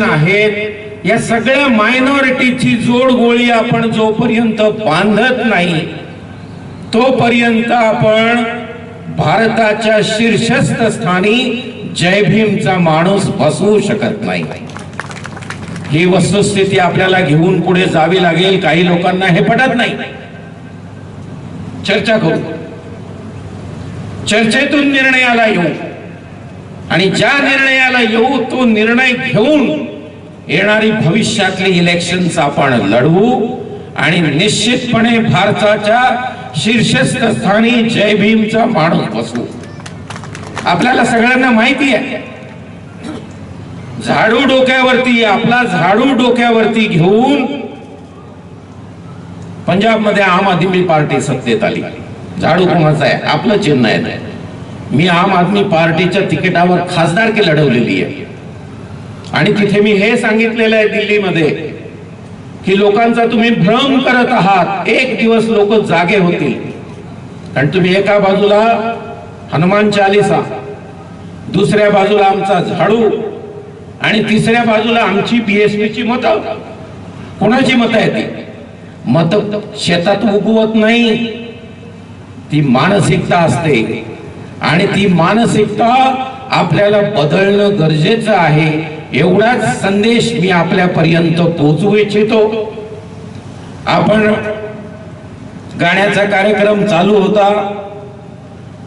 आहेत या सगळ्या मायनॉरिटीची जोड गोळी आपण जोपर्यंत बांधत नाही तोपर्यंत आपण भारताच्या शीर्षस्थ स्थानी जय भीमचा माणूस बसवू शकत नाही. ही वस्तुस्थिती आपल्याला घेऊन पुढे जावी लागेल. काही लोकांना हे पटत नाही. चर्चा करू. चर्चेतून निर्णयाला येऊ. आणि ज्या निर्णयाला येऊ तो निर्णय घेऊन येणारी भविष्यातली इलेक्शन्स आपण लढवू आणि निश्चितपणे भारताच्या शीर्षस्थ स्थानी जय भीमचा माणूस बसू. आपल्याला सगळ्यांना माहिती आहे. झाडू डोक्यावरती आपला झाडू डोक्यावरती घेऊन पंजाबमध्ये आम आदमी पार्टी सत्तेत आली. झाडू कोणाचा आहे? आपलं चिन्ह आहे. मी आम आदमी पार्टीच्या तिकिटावर खासदारकी लढवलेली आहे. आणि तिथे मी हे सांगितलेलं आहे दिल्लीमध्ये की लोकांचा तुम्ही भ्रम करत आहात. एक दिवस लोक जागे होतील. कारण तुम्ही एका बाजूला हनुमान चालिसा दुसऱ्या बाजूला आमचा झाडू आणि तिसऱ्या बाजूला आमची बीएसपीची मतं. कोणाची मतं आहे ती? मत शेतात उगवत नाही. ती मानसिकता असते. आणि ती मानसिकता आपल्याला बदलणं गरजेचं आहे एवढाच संदेश मी आपल्यापर्यंत पोहोचवू इच्छितो. आपण गाण्याचा कार्यक्रम चालू होता.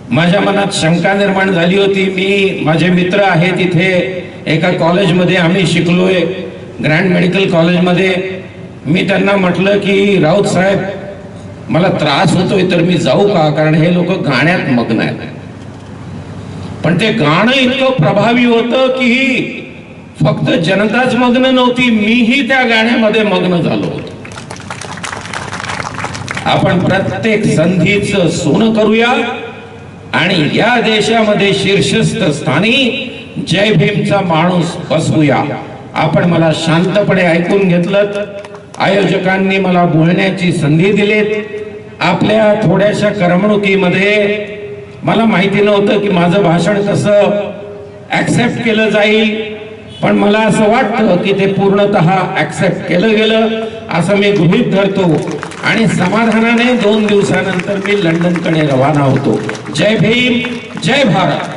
माझ्या मनात शंका निर्माण झाली होती. मी माझे मित्र आहेत तिथे एका कॉलेजमध्ये आम्ही शिकलोय ग्रँड मेडिकल कॉलेजमध्ये. मी त्यांना म्हटलं की राऊत साहेब मला त्रास होतोय तर मी जाऊ का? कारण हे लोक गाण्यात मग्न आहेत. पण ते गाणं इतकं प्रभावी होतं की फक्त जनताच मग्न नव्हती मीही त्या गाण्यामध्ये मग्न झालो होतो. आपण प्रत्येक संधीच सोनं करूया आणि या देशामध्ये शीर्षस्थ स्थानी जय भीमचा माणूस बसवूया. आपण मला शांतपणे ऐकून घेतलं आयोजकांनी मला बोलण्याची संधी दिलीत. आपल्या थोड्याशा करमणुकीमध्ये मला माहिती नव्हतं की माझं भाषण कसं ऍक्सेप्ट केलं जाईल पण मला असं वाटतं की ते पूर्णतः ऍक्सेप्ट केलं गेलं असं मी गृहित धरतो. आणि समाधानाने दोन दिवसानंतर मी लंडनकडे रवाना होतो. जय भीम जय भारत.